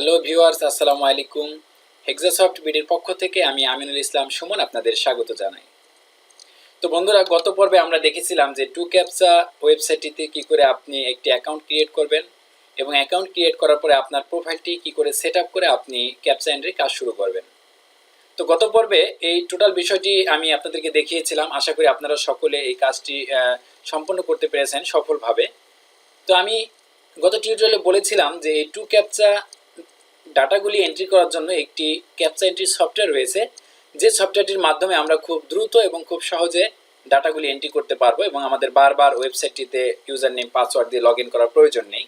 Hello viewers আসসালামু আলাইকুম হেক্সাসফট বিডির পক্ষ থেকে আমি আমিনুল ইসলাম সুমন আপনাদের স্বাগত জানাই। তো বন্ধুরা, গত পর্বে আমরা দেখেছিলাম যে টু ক্যাপসা ওয়েবসাইটটিতে কি করে আপনি একটি অ্যাকাউন্ট ক্রিয়েট করবেন এবং অ্যাকাউন্ট ক্রিয়েট করার পরে আপনার প্রোফাইলটি কি করে সেট করে আপনি ক্যাপসা এন্ট্রি কাজ শুরু করবেন। তো গত পর্বে এই টোটাল বিষয়টি আমি আপনাদেরকে দেখিয়েছিলাম। আশা করি আপনারা সকলে এই কাজটি সম্পন্ন করতে পেরেছেন সফলভাবে। তো আমি গত টিউটোরিয়ালে বলেছিলাম যে এই টু ক্যাপচা ডাটাগুলি এন্ট্রি করার জন্য একটি ক্যাপচা এন্ট্রি সফটওয়্যার রয়েছে, যে সফটওয়্যারটির মাধ্যমে আমরা খুব দ্রুত এবং খুব সহজে ডাটাগুলি এন্ট্রি করতে পারব এবং আমাদের বারবার ওয়েবসাইটটিতে ইউজার নেম পাসওয়ার্ড দিয়ে লগ ইন করার প্রয়োজন নেই।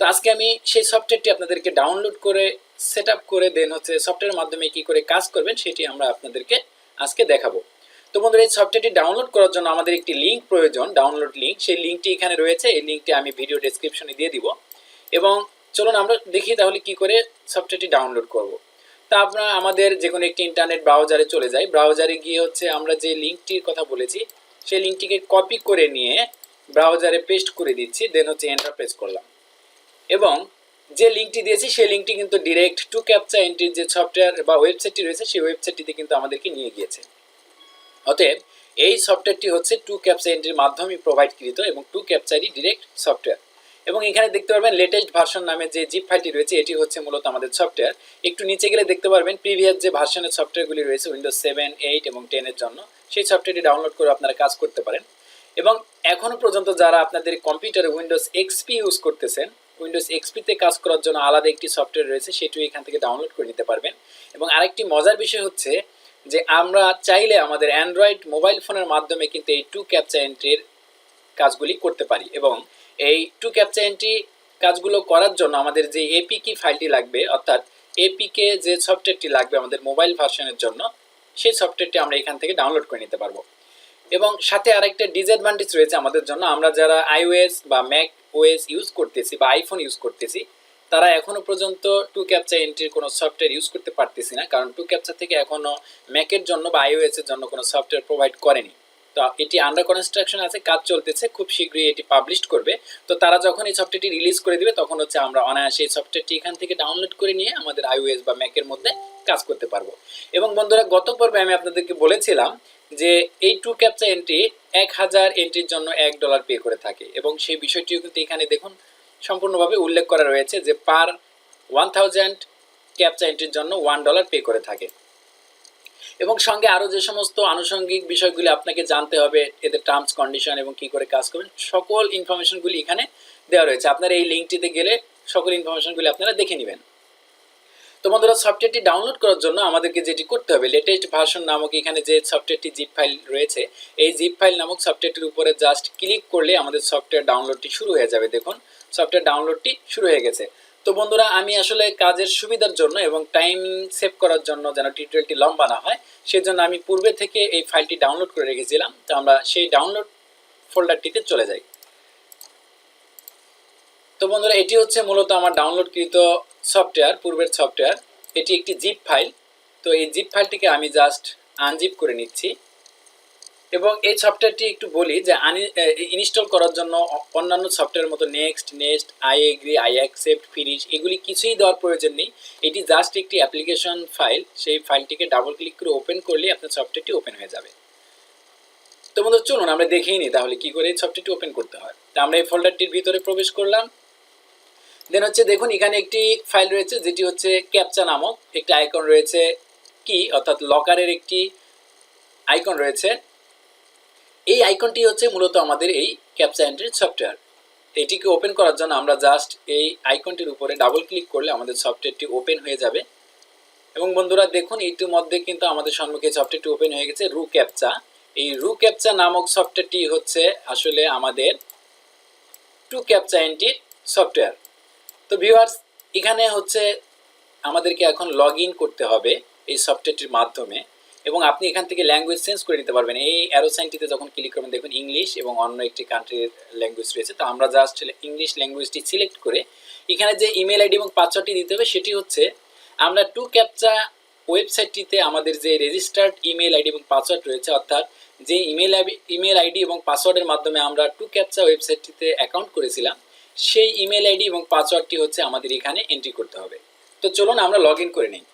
তো আজকে আমি সেই সফটওয়্যারটি আপনাদেরকে ডাউনলোড করে সেট আপ করে দেন হচ্ছে সফটওয়্যারের মাধ্যমে কি করে কাজ করবেন সেটি আমরা আপনাদেরকে আজকে দেখাবো। তো বন্ধুরা, এই সফটওয়্যারটি ডাউনলোড করার জন্য আমাদের একটি লিঙ্ক প্রয়োজন ডাউনলোড লিঙ্ক সেই লিঙ্কটি এখানে রয়েছে, এই লিঙ্কটি আমি ভিডিও ডেসক্রিপশনে দিয়ে দিব। এবং চলুন আমরা দেখি তাহলে কি করে সফটওয়্যারটি ডাউনলোড করব। তা আমরা আমাদের যে কোনো একটি ইন্টারনেট ব্রাউজারে চলে যাই। ব্রাউজারে গিয়ে হচ্ছে আমরা যে লিঙ্কটির কথা বলেছি, সেই লিঙ্কটিকে কপি করে নিয়ে ব্রাউজারে পেস্ট করে দিচ্ছি দেন হচ্ছে এন্টার প্রেস করলাম। এবং যে লিঙ্কটি দিয়েছি, সেই লিঙ্কটি কিন্তু ডিরেক্ট টু ক্যাপচা এন্ট্রির যে সফটওয়্যার বা ওয়েবসাইটটি রয়েছে, সেই ওয়েবসাইটটিতে কিন্তু আমাদেরকে নিয়ে গিয়েছে। অতএব এই সফটওয়্যারটি হচ্ছে টু ক্যাপচা এন্ট্রির মাধ্যমে প্রোভাইডকৃত এবং টু ক্যাপচারই ডিরেক্ট সফটওয়্যার এবং এখানে দেখতে পারবেন লেটেস্ট ভার্সন নামে যে জিপ ফাইলটি রয়েছে, এটি হচ্ছে মূলত আমাদের সফটওয়্যার একটু নিচে গেলে দেখতে পারবেন প্রিভিয়াস যে ভার্সনের সফটওয়্যারগুলি রয়েছে উইন্ডোজ সেভেন এইট এবং টেনের জন্য, সেই সফটওয়্যারটি ডাউনলোড করে আপনারা কাজ করতে পারেন। এবং এখনও পর্যন্ত যারা আপনাদের কম্পিউটারে উইন্ডোজ এক্সপি ইউজ করতেছেন উইন্ডোজ এক্সপিতে কাজ করার জন্য আলাদা একটি সফটওয়্যার রয়েছে, সেটিও এখান থেকে ডাউনলোড করে নিতে পারবেন। এবং আরেকটি মজার বিষয় হচ্ছে যে আমরা চাইলে আমাদের অ্যান্ড্রয়েড মোবাইল ফোনের মাধ্যমে কিন্তু এই টু ক্যাপচা এন্ট্রির কাজগুলি করতে পারি। এবং এই টু ক্যাপচা এন্ট্রি কাজগুলো করার জন্য আমাদের যে এপিকি ফাইলটি লাগবে, অর্থাৎ এপিকে যে সফটওয়্যারটি লাগবে আমাদের মোবাইল ভার্সনের জন্য, সেই সফটওয়্যারটি আমরা এখান থেকে ডাউনলোড করে নিতে পারব। এবং সাথে আরেকটা ডিসঅ্যাডভান্টেজ রয়েছে আমাদের জন্য, আমরা যারা আইওএস বা ম্যাক ওএস ইউজ করতেছি বা আইফোন ইউজ করতেছি, তারা এখনও পর্যন্ত টু ক্যাপচা এন্ট্রির কোনো সফটওয়্যার ইউজ করতে পারতেছি না, কারণ টু ক্যাপচা থেকে এখনও ম্যাকের জন্য বা আইওএস এর জন্য কোনো সফটওয়্যার প্রোভাইড করেনি। তো এটি আন্ডার কনস্ট্রাকশন আছে, কাজ চলতেছে, খুব শীঘ্রই এটি পাবলিশ করবে। তো তারা যখন এই সফটওয়্যারটি রিলিজ করে দিবে, তখন হচ্ছে আমরা অনায়াসে এই সফটওয়্যারটি এখান থেকে ডাউনলোড করে নিয়ে আমাদের আইওএস বা ম্যাকের মধ্যে কাজ করতে পারব। এবং বন্ধুরা, গত পর্বে আমি আপনাদেরকে বলেছিলাম যে এই টু ক্যাপচা এন্ট্রি এক হাজার এন্ট্রির জন্য এক ডলার পে করে থাকে। এবং সেই বিষয়টিও কিন্তু এখানে দেখুন, সম্পূর্ণভাবে উল্লেখ করা রয়েছে যে পার ওয়ান থাউজেন্ড ক্যাপচা এন্ট্রির জন্য ওয়ান ডলার পে করে থাকে। এবং সঙ্গে আরও যে সমস্ত আনুষঙ্গিক বিষয়গুলি আপনাকে জানতে হবে, এদের টার্মস কন্ডিশন এবং কি করে কাজ করবেন, সকল ইনফরমেশনগুলি এখানে দেওয়া রয়েছে। আপনারা এই লিঙ্কটিতে গেলে সকল ইনফরমেশনগুলি আপনারা দেখে নেবেন। তো বন্ধুরা সফটওয়্যারটি ডাউনলোড করার জন্য আমাদেরকে যেটি করতে হবে লেটেস্ট ভার্সন নামক এখানে যে সফটওয়্যারটি জিপ ফাইল রয়েছে, এই জিপ ফাইল নামক সফটওয়্যারটির উপরে জাস্ট ক্লিক করলে আমাদের সফটওয়্যার ডাউনলোডটি শুরু হয়ে যাবে। দেখুন সফটওয়্যার ডাউনলোডটি শুরু হয়ে গেছে। তো বন্ধুরা, আমি আসলে কাজের সুবিধার জন্য এবং টাইম সেভ করার জন্য যেন টিউটোরিয়ালটি লম্বা না হয়, সেজন্য আমি পূর্বে থেকে এই ফাইলটি ডাউনলোড করে রেখেছিলাম। তো আমরা সেই ডাউনলোড ফোল্ডারটিতে চলে যাই। তো বন্ধুরা, এটি হচ্ছে মূলত আমার ডাউনলোডকৃত সফটওয়্যার পূর্বের সফটওয়্যার এটি একটি জিপ ফাইল তো এই জিপ ফাইলটিকে আমি জাস্ট আনজিপ করে নিচ্ছি। এবং এই সফটওয়্যারটি একটু বলি যে ইনস্টল করার জন্য অন্যান্য সফটওয়্যারের মতো next next I agree I accept finish এগুলি কিছুই দেওয়ার প্রয়োজন নেই। এটি জাস্ট একটি অ্যাপ্লিকেশন ফাইল সেই ফাইলটিকে ডাবল ক্লিক করে ওপেন করলে আপনার সফটওয়্যারটি ওপেন হয়ে যাবে। তো বন্ধু, চলুন আমরা দেখেই নিই তাহলে কি করে এই সফটওয়্যারটি ওপেন করতে হয়। তো আমরা এই ফোল্ডারটির ভিতরে প্রবেশ করলাম। দেন হচ্ছে দেখুন, এখানে একটি ফাইল রয়েছে, যেটি হচ্ছে ক্যাপচা নামক একটি আইকন রয়েছে কি অর্থাৎ লকারের একটি আইকন রয়েছে। এই আইকনটি হচ্ছে মূলত আমাদের এই ক্যাপচা এন্ট্রির সফটওয়্যার। এটিকে ওপেন করার জন্য আমরা জাস্ট এই আইকনটির উপরে ডাবল ক্লিক করলে আমাদের সফটওয়্যারটি ওপেন হয়ে যাবে। এবং বন্ধুরা দেখুন, ইতিমধ্যে কিন্তু আমাদের সম্মুখে সফটওয়্যারটি ওপেন হয়ে গেছে, রু ক্যাপচা। এই রু ক্যাপচা নামক সফটওয়্যারটি হচ্ছে আসলে আমাদের টু ক্যাপচা এন্ট্রির সফটওয়্যার। তো ভিউয়ার্স এখানে হচ্ছে আমাদেরকে এখন লগ করতে হবে এই সফটওয়্যারটির মাধ্যমে। এবং আপনি এখান থেকে ল্যাঙ্গুয়েজ চেঞ্জ করে নিতে পারবেন। এই অ্যারো সাইনটিতে যখন ক্লিক করবেন, দেখুন ইংলিশ এবং অন্য একটি কান্ট্রির ল্যাঙ্গুয়েজ রয়েছে। তো আমরা জাস্ট ইংলিশ ল্যাঙ্গুয়েজটি সিলেক্ট করে এখানে যে ইমেল আইডি এবং পাসওয়ার্ডটি দিতে হবে, সেটি হচ্ছে আমরা টু ক্যাপচা ওয়েবসাইটটিতে আমাদের যে রেজিস্টার্ড ইমেল আইডি এবং পাসওয়ার্ড রয়েছে, অর্থাৎ যে ইমেল ইমেল আইডি এবং পাসওয়ার্ডের মাধ্যমে আমরা টু ক্যাপচা ওয়েবসাইটটিতে অ্যাকাউন্ট করেছিলাম, সেই ইমেল আইডি এবং পাসওয়ার্ডটি হচ্ছে আমাদের এখানে এন্ট্রি করতে হবে। তো চলুন আমরা লগ ইন করে নিই।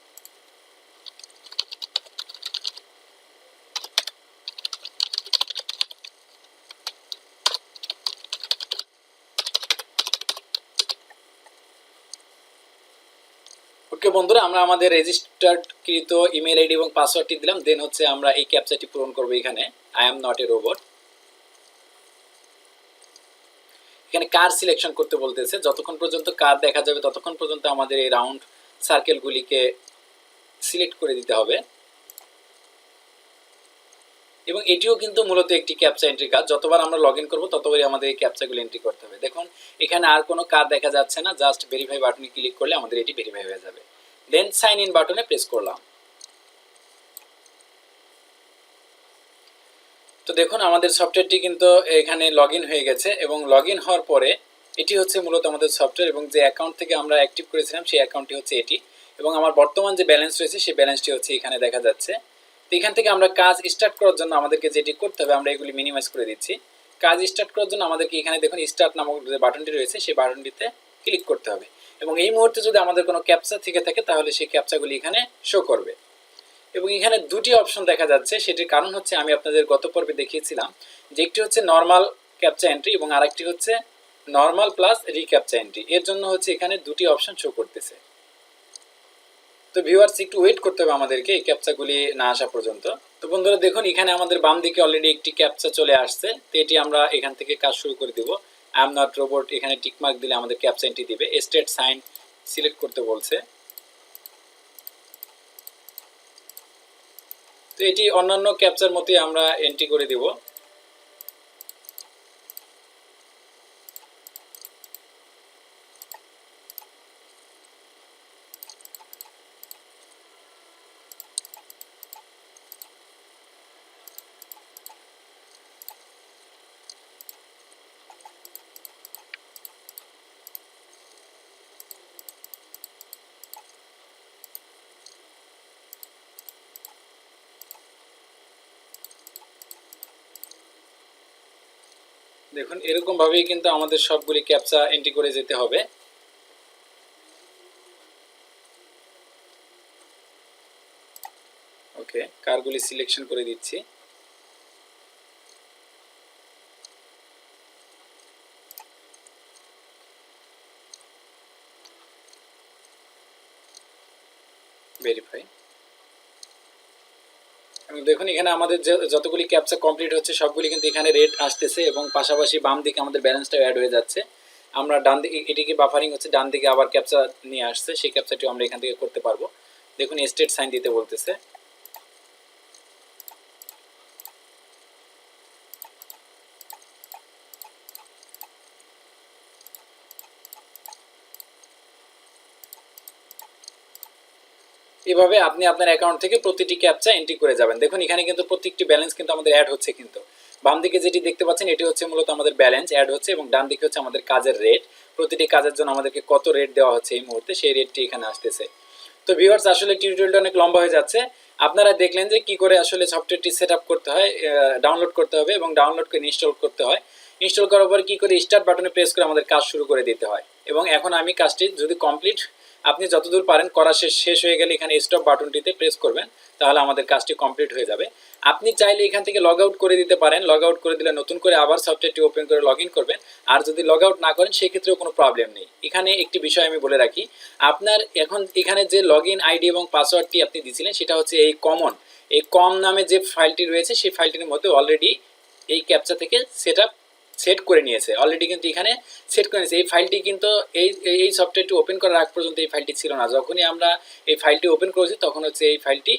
বন্ধুরা, আমরা আমাদের রেজিস্টার্ড কৃত ইমেল আইডি এবং পাসওয়ার্ডটি দিলাম দেন হচ্ছে আমরা এই ক্যাপচাটি পূরণ করব এখানে I am not a robot এখানে কার সিলেকশন করতে বলতেছে, যতক্ষণ পর্যন্ত কার দেখা যাবে, ততক্ষণ পর্যন্ত আমাদের এই রাউন্ড সার্কেলগুলিকে সিলেক্ট করে দিতে হবে। এবং এটিও কিন্তু মূলত একটি ক্যাপচা এন্ট্রি কাজ যতবার আমরা লগ ইন করব, ততবারই আমাদের এই ক্যাপচাগুলো এন্ট্রি করতে হবে। দেখুন, এখানে আর কোনো কার দেখা যাচ্ছে না জাস্ট ভেরিফাই বাটনে ক্লিক করলে আমাদের এটি ভেরিফাই হয়ে যাবে। দেন সাইন ইন বাটনে প্রেস করলাম। তো দেখুন, আমাদের সফটওয়্যারটি কিন্তু এখানে লগ হয়ে গেছে এবং লগ হওয়ার পরে এটি হচ্ছে মূলত আমাদের সফটওয়্যার এবং যে অ্যাকাউন্ট থেকে আমরা অ্যাক্টিভ করেছিলাম সেই অ্যাকাউন্টটি হচ্ছে এটি। এবং আমার বর্তমান যে ব্যালেন্স রয়েছে সেই ব্যালেন্সটি হচ্ছে এখানে দেখা যাচ্ছে। তো এখান থেকে আমরা কাজ স্টার্ট করার জন্য আমাদেরকে যেটি করতে হবে, আমরা এগুলি মিনিমাইজ করে দিচ্ছি। কাজ স্টার্ট করার জন্য আমাদেরকে এখানে দেখুন স্টার্ট নামক যে বাটনটি রয়েছে সেই বাটনটিতে ক্লিক করতে হবে। এবং এই মুহূর্তে যদি আমাদের কোনো ক্যাপচা থেকে থাকে, তাহলে সেই ক্যাপচাগুলি এখানে শো করবে। এবং এখানে দুটি অপশন দেখা যাচ্ছে, সেটির কারণ হচ্ছে আমি আপনাদের গত পর্বে দেখিয়েছিলাম যে একটি হচ্ছে নর্মাল ক্যাপচা এন্ট্রি এবং আরেকটি হচ্ছে নর্মাল প্লাস রিক্যাপচা এন্ট্রি এর জন্য হচ্ছে এখানে দুটি অপশন শো করতেছে। তো ভিউয়ার্স একটু ওয়েট করতে হবে আমাদেরকে এই ক্যাপচাগুলি না আসা পর্যন্ত। তো বন্ধুরা, দেখুন, এখানে আমাদের বাম দিকে অলরেডি একটি ক্যাপচা চলে আসছে। তো এটি আমরা এখান থেকে কাজ শুরু করে দিব। আই এম নট রোবট এখানে টিকমার্ক দিলে আমাদের ক্যাপসাইনটি দিবে। স্টেট সাইন সিলেক্ট করতে বলছে। তো এটি অন্যান্য ক্যাপচার মতোই আমরা এন্ট্রি করে দিব। দেখুন, এরকম ভাবেই কিন্তু আমাদের সবগুলি ক্যাপচা এন্ট্রি করে যেতে হবে। ওকে কারগুলি সিলেকশন করে দিচ্ছি ভেরিফাই এবং দেখুন, এখানে আমাদের যতগুলি ক্যাপচা কমপ্লিট হচ্ছে, সবগুলি কিন্তু এখানে রেড আসতেছে এবং পাশাপাশি বাম দিকে আমাদের ব্যালেন্সটা অ্যাড হয়ে যাচ্ছে। আমরা ডান দিকে এটিকে বাফারিং হচ্ছে, ডান দিকে আবার ক্যাপচা নিয়ে আসছে, সেই ক্যাপচাটিও আমরা এখান থেকে করতে পারব। দেখুন স্টেট সাইন দিতে বলতেছে। এভাবে আপনি আপনার অ্যাকাউন্ট থেকে প্রতিটি ক্যাপচা এন্ট্রি করে যাবেন। দেখুন, এখানে কিন্তু প্রত্যেকটি ব্যালেন্স কিন্তু আমাদের অ্যাড হচ্ছে কিন্তু। বাম দিকে যেটি দেখতে পাচ্ছেন, এটি হচ্ছে মূলত আমাদের ব্যালেন্স অ্যাড হচ্ছে এবং ডান দিকে হচ্ছে আমাদের কাজের রেট প্রতিটি কাজের জন্য আমাদেরকে কত রেট দেওয়া হচ্ছে এই মুহূর্তে, সেই রেটটি এখানে আসতেছে। তো ভিউয়ার্স আসলে টিউটোরিয়ালটা অনেক লম্বা হয়ে যাচ্ছে। আপনারা দেখলেন যে কি করে আসলে সফটওয়্যারটি সেট করতে হয় ডাউনলোড করতে হবে এবং ডাউনলোড করে ইনস্টল করতে হয়। ইনস্টল করার পর কী করে স্টার্ট বাটনে প্রেস করে আমাদের কাজ শুরু করে দিতে হয়। এবং এখন আমি কাজটি যদি কমপ্লিট আপনি যতদূর পারেন, করা শেষ শেষ হয়ে গেলে এখানে স্টপ বাটনটিতে প্রেস করবেন, তাহলে আমাদের কাজটি কমপ্লিট হয়ে যাবে। আপনি চাইলে এখান থেকে লগ আউট করে দিতে পারেন লগ আউট করে দিলে নতুন করে আবার সফটওয়্যারটি ওপেন করে লগ করবেন, আর যদি লগ আউট না করেন, সেক্ষেত্রেও কোনো প্রবলেম নেই। এখানে একটি বিষয় আমি বলে রাখি, আপনার এখন এখানে যে লগ আইডি এবং পাসওয়ার্ডটি আপনি দিয়েছিলেন সেটা হচ্ছে এই কমন এই কম নামে যে ফাইলটি রয়েছে, সেই ফাইলটির মধ্যে অলরেডি এই ক্যাপচা থেকে সেট সেট করে নিয়েছে। অলরেডি কিন্তু এখানে সেট করে নিয়েছে। এই ফাইলটি কিন্তু এই এই সফটওয়্যারটি ওপেন করার আগ পর্যন্ত এই ফাইলটি ছিল না। যখনই আমরা এই ফাইলটি ওপেন করেছি, তখন হচ্ছে এই ফাইলটি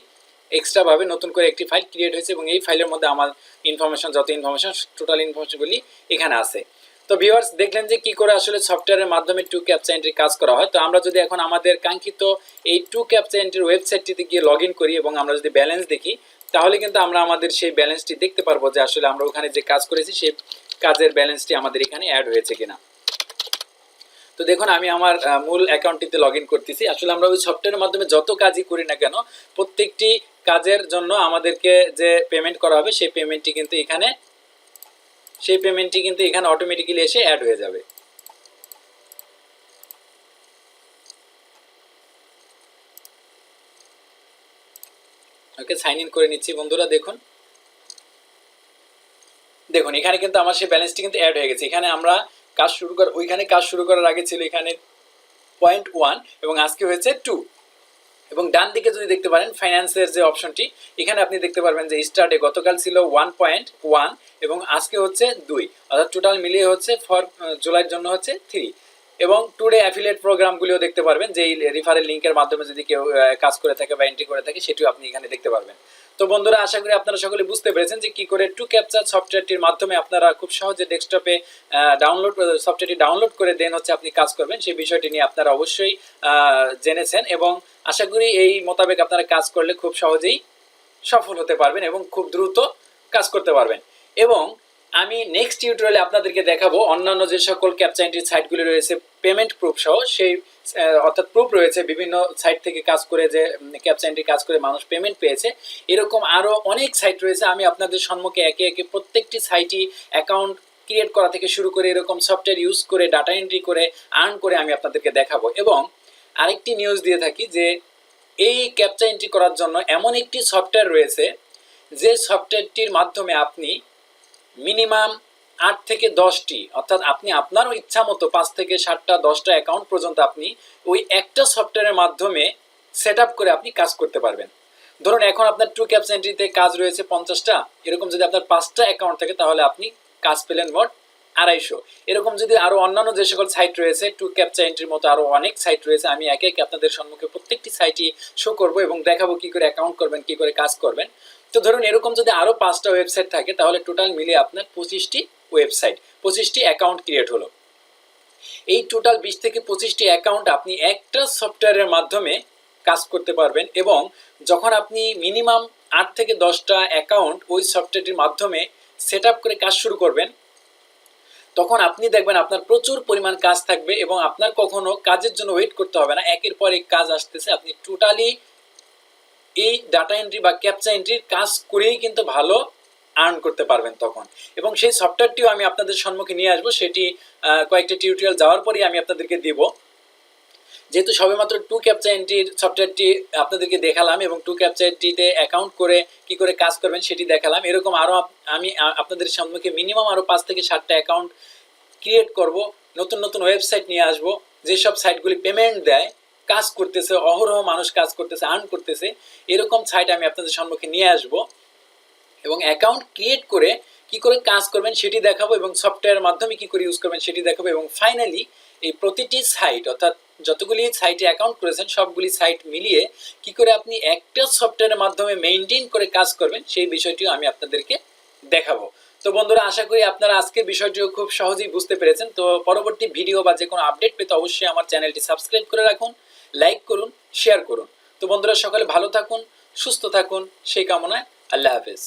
এক্সট্রাভাবে নতুন করে একটি ফাইল ক্রিয়েট হয়েছে এবং এই ফাইলের মধ্যে আমার ইনফরমেশন যত ইনফরমেশন টোটাল ইনফরমেশনগুলি এখানে আছে। তো ভিউয়ার্স দেখলেন যে কি করে আসলে সফটওয়্যারের মাধ্যমে টু ক্যাপচা এন্ট্রি কাজ করা হয়। তো আমরা যদি এখন আমাদের কাঙ্ক্ষিত এই টু ক্যাপচা এন্ট্রির ওয়েবসাইটটিতে গিয়ে লগ করি এবং আমরা যদি ব্যালেন্স দেখি, তাহলে কিন্তু আমরা আমাদের সেই ব্যালেন্সটি দেখতে পারব যে আসলে আমরা ওখানে যে কাজ করেছি, সেই কাজের ব্যালেন্সটি আমাদের এখানে অ্যাড হয়েছে কিনা। তো দেখুন, আমি আমার মূল অ্যাকাউন্টটিতে লগ ইন করতেছি। আসলে আমরা ওই সফটওয়্যারের মাধ্যমে যত কাজই করি না কেন, প্রত্যেকটি কাজের জন্য আমাদেরকে যে পেমেন্ট করা হবে, সেই পেমেন্টটি কিন্তু এখানে, সেই পেমেন্টটি কিন্তু এখানে অটোমেটিক্যালি এসে অ্যাড হয়ে যাবে। ওকে সাইন ইন করে নিচ্ছি বন্ধুরা, দেখুন। দেখুন, এখানে কিন্তু আমার সেই ব্যালেন্সটি কিন্তু অ্যাড হয়ে গেছে। এখানে আমরা কাজ শুরু কর ওইখানে কাজ শুরু করার আগে ছিল এখানে পয়েন্ট ওয়ান এবং আজকে হয়েছে টু এবং ডান দিকে যদি দেখতে পারেন ফাইন্যান্সের যে অপশনটি এখানে আপনি দেখতে পারবেন যে স্টার্টে গতকাল ছিল ওয়ান পয়েন্ট ওয়ান এবং আজকে হচ্ছে দুই। অর্থাৎ টোটাল মিলিয়ে হচ্ছে ফর জুলাইয়ের জন্য হচ্ছে থ্রি এবং টুডে অ্যাফিলিয়েট প্রোগ্রামগুলিও দেখতে পারবেন যে রেফারেল লিঙ্কের মাধ্যমে যদি কেউ কাজ করে থাকে বা এন্ট্রি করে থাকে, সেটিও আপনি এখানে দেখতে পারবেন। তো বন্ধুরা, আশা করি আপনারা সকলে বুঝতে পেরেছেন যে কি করে টু ক্যাপচার সফটওয়্যারটির মাধ্যমে আপনারা খুব সহজে ডেস্কটপে ডাউনলোড সফটওয়্যারটি ডাউনলোড করে দেন হচ্ছে আপনি কাজ করবেন। সেই বিষয়টি নিয়ে আপনারা অবশ্যই জেনেছেন এবং আশা করি এই মোতাবেক আপনারা কাজ করলে খুব সহজেই সফল হতে পারবেন এবং খুব দ্রুত কাজ করতে পারবেন। এবং আমি নেক্সট টিউটোরিয়ালে আপনাদেরকে দেখাবো অন্যান্য যে সকল ক্যাপচাইন্টির সাইটগুলি রয়েছে পেমেন্ট প্রুফ সহ, সেই অর্থাৎ প্রুফ রয়েছে বিভিন্ন সাইট থেকে কাজ করে যে ক্যাপচাইন্টি কাজ করে মানুষ পেমেন্ট পেয়েছে। এরকম আরও অনেক সাইট রয়েছে, আমি আপনাদের সম্মুখে একে একে প্রত্যেকটি সাইটই অ্যাকাউন্ট ক্রিয়েট করা থেকে শুরু করে এরকম সফটওয়্যার ইউজ করে ডাটা এন্ট্রি করে আর্ন করে আমি আপনাদেরকে দেখাবো। এবং আরেকটি নিউজ দিয়ে থাকি যে, এই ক্যাপচা এন্ট্রি করার জন্য এমন একটি সফটওয়্যার রয়েছে, যে সফটওয়্যারটির মাধ্যমে আপনি মিনিমাম আট থেকে দশটি, অর্থাৎ আপনি আপনার ইচ্ছা মতো পাঁচ থেকে সাতটা, দশটা অ্যাকাউন্ট পর্যন্ত আপনি ওই একটা সফটওয়্যারের মাধ্যমে সেট করে আপনি কাজ করতে পারবেন। ধরুন এখন আপনার টু ক্যাপস এন্ট্রিতে কাজ রয়েছে পঞ্চাশটা, এরকম যদি আপনার পাঁচটা অ্যাকাউন্ট থাকে তাহলে আপনি কাজ পেলেন মোট আড়াইশো। এরকম যদি আরও অন্যান্য যে সকল সাইট রয়েছে টু ক্যাপচা এন্ট্রির মতো আরও অনেক সাইট রয়েছে, আমি একে একে আপনাদের সম্মুখে প্রত্যেকটি সাইটই শো করব এবং দেখাবো কী করে অ্যাকাউন্ট করবেন, কী করে কাজ করবেন। তো ধরুন এরকম যদি আরও পাঁচটা ওয়েবসাইট থাকে, তাহলে টোটাল মিলে আপনার পঁচিশটি ওয়েবসাইট পঁচিশটি অ্যাকাউন্ট ক্রিয়েট হলো। এই টোটাল বিশ থেকে পঁচিশটি অ্যাকাউন্ট আপনি একটা সফটওয়্যারের মাধ্যমে কাজ করতে পারবেন এবং যখন আপনি মিনিমাম আট থেকে দশটা অ্যাকাউন্ট ওই সফটওয়্যারটির মাধ্যমে সেট করে কাজ শুরু করবেন, তখন আপনি দেখবেন আপনার প্রচুর পরিমাণ কাজ থাকবে এবং আপনার কখনো কাজের জন্য ওয়েট করতে হবে না। একের পর এক কাজ আসতেছে, আপনি টোটালি এই ডাটা এন্ট্রি বা ক্যাপচা এন্ট্রির কাজ করেই কিন্তু ভালো আর্ন করতে পারবেন তখন। এবং সেই সফটওয়্যারটিও আমি আপনাদের সম্মুখে নিয়ে আসব। সেটি কয়েকটা টিউটোরিয়াল যাওয়ার পরেই আমি আপনাদেরকে দিব। যেহেতু সবেমাত্র টু ক্যাপচা এন্ট্রির সফটওয়্যারটি আপনাদেরকে দেখালাম এবং টু ক্যাপচা এন্ট্রিতে অ্যাকাউন্ট করে কি করে কাজ করবেন সেটি দেখালাম, এরকম আরও আমি আপনাদের সম্মুখে মিনিমাম আরও পাঁচ থেকে সাতটা অ্যাকাউন্ট ক্রিয়েট করব, নতুন নতুন ওয়েবসাইট নিয়ে আসব, যেসব সাইটগুলি পেমেন্ট দেয় কাজ করতেছে, অহরহ মানুষ কাজ করতেছে আর্ন করতেছে, এরকম সাইট আমি আপনাদের সম্মুখে নিয়ে আসব। এবং অ্যাকাউন্ট ক্রিয়েট করে কি করে কাজ করবেন সেটি দেখাবো এবং সফটওয়্যারের মাধ্যমে কি করে ইউজ করবেন সেটি দেখাবো এবং ফাইনালি এই প্রতিটি সাইট অর্থাৎ যতগুলি সাইটে অ্যাকাউন্ট করেছেন, সবগুলি সাইট মিলিয়ে কি করে আপনি একটা সফটওয়্যারের মাধ্যমে মেনটেন করে কাজ করবেন, সেই বিষয়টিও আমি আপনাদেরকে দেখাবো। তো বন্ধুরা, আশা করি আপনারা আজকের বিষয়টিও খুব সহজেই বুঝতে পেরেছেন। তো পরবর্তী ভিডিও বা যে কোনো আপডেট পেতে অবশ্যই আমার চ্যানেলটি সাবস্ক্রাইব করে রাখুন। লাইক করুন শেয়ার করুন। তো বন্ধুরা, সকালে ভালো থাকুন, সুস্থ থাকুন। সেই কামনায় আল্লাহ হাফেজ।